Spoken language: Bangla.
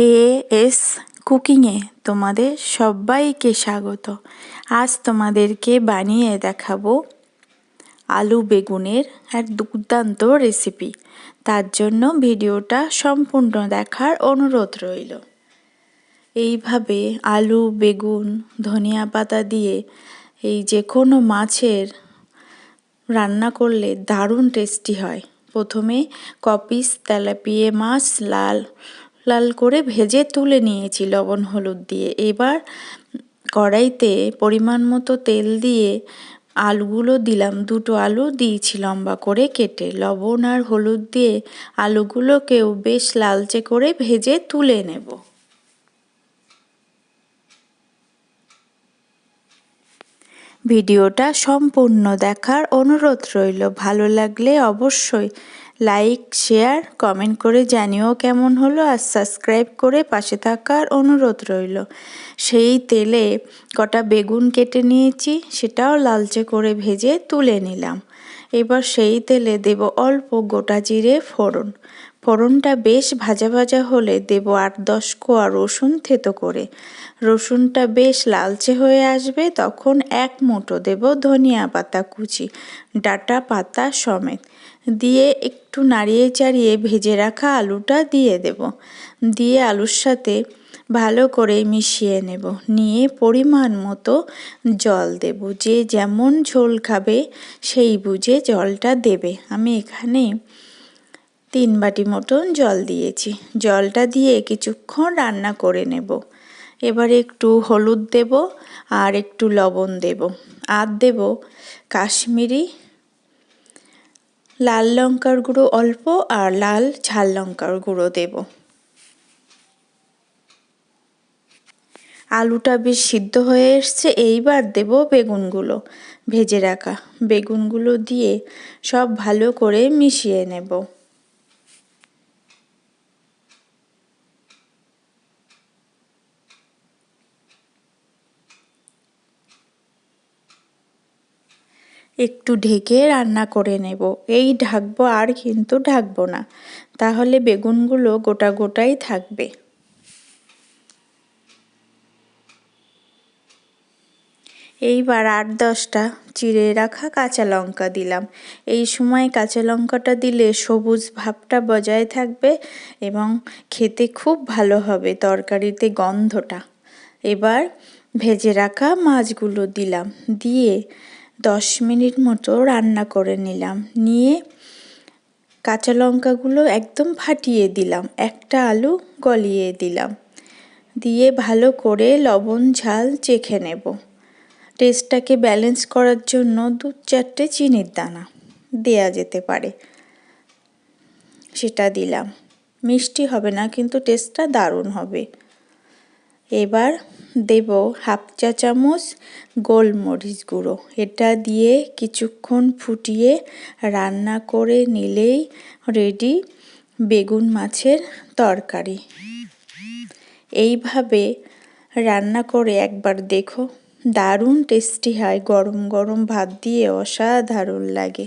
এ এস কুকিংয়ে তোমাদের সবাইকে স্বাগত। আজ তোমাদেরকে বানিয়ে দেখাবো আলু বেগুনের এক দুর্দান্ত রেসিপি। তার জন্য ভিডিওটা সম্পূর্ণ দেখার অনুরোধ রইল। এইভাবে আলু, বেগুন, ধনিয়া পাতা দিয়ে এই যে কোনো মাছের রান্না করলে দারুণ টেস্টি হয়। প্রথমে কপিস তেলাপিয়ে মাছ, লাল লাল করে ভেজে তুলে নিয়েছি লবণ হলুদ দিয়ে। এবার কড়াইতে পরিমাণ মতো তেল দিয়ে আলুগুলো দিলাম। দুটো আলু দিয়েছি লম্বা করে কেটে। লবণ আর হলুদ দিয়ে আলুগুলোকেও বেশ লালচে করে ভেজে তুলে নেব। ভিডিওটা সম্পূর্ণ দেখার অনুরোধ রইল। ভালো লাগলে অবশ্যই লাইক, শেয়ার, কমেন্ট করে জানিও কেমন হলো আর সাবস্ক্রাইব করে পাশে থাকার অনুরোধ রইল। সেই তেলে কটা বেগুন কেটে নিয়েছি, সেটাও লালচে করে ভেজে তুলে নিলাম। এবার সেই তেলে দেব অল্প গোটা জিরে ফোড়ন। ফোড়নটা বেশ ভাজা ভাজা হলে দেব আট দশ কোয়া রসুন থেতো করে। রসুনটা বেশ লালচে হয়ে আসবে, তখন এক মুঠো দেব ধনিয়া পাতা কুচি, ডাটা পাতা সমেত। দিয়ে একটু নাড়িয়ে চাড়িয়ে ভেজে রাখা আলুটা দিয়ে দেব। দিয়ে আলুর সাথে ভালো করে মিশিয়ে নেব। নিয়ে পরিমাণ মতো জল দেব। যে যেমন ঝোল খাবে সেই বুঝে জলটা দেবে। আমি এখানে তিন বাটি মতন জল দিয়েছি। জলটা দিয়ে কিছুক্ষণ রান্না করে নেব। এবার একটু হলুদ দেব আর একটু লবণ দেব। আর দেব কাশ্মীরি লাল লঙ্কার গুঁড়ো অল্প আর লাল ঝাল লঙ্কার গুঁড়ো দেব। আলুটা বেশ সিদ্ধ হয়ে এসছে, এইবার দেব বেগুনগুলো ভেজে রাখা। বেগুনগুলো দিয়ে সব ভালো করে মিশিয়ে নেব। একটু ঢেকে রান্না করে নেব। এই ঢাকবো আর কিন্তু ঢাকবো না। তাহলে বেগুনগুলো গোটা গোটাই থাকবে। এইবার আট দশটা চিড়ে রাখা কাঁচা লঙ্কা দিলাম। এই সময় কাঁচা লঙ্কাটা দিলে সবুজ ভাবটা বজায় থাকবে এবং খেতে খুব ভালো হবে তরকারিতে গন্ধটা। এবার ভেজে রাখা মাছগুলো দিলাম। দিয়ে দশ মিনিট মতো রান্না করে নিলাম। নিয়ে কাঁচা লঙ্কাগুলো একদম ফাটিয়ে দিলাম। একটা আলু গলিয়ে দিলাম। দিয়ে ভালো করে লবণ, ঝাল চেখে নেব। টেস্টটাকে ব্যালেন্স করার জন্য দু চারটে চিনির দানা দেয়া যেতে পারে। সেটা দিলাম। মিষ্টি হবে না, কিন্তু টেস্টটা দারুণ হবে। এবার দেব হাফ চা চামচ গোলমরিচ গুঁড়ো। এটা দিয়ে কিছুক্ষণ ফুটিয়ে রান্না করে নিলেই রেডি বেগুন মাছের তরকারি। এইভাবে রান্না করে একবার দেখো। দারুণ টেস্টি হয়, গরম গরম ভাত দিয়ে অসাধারণ লাগে।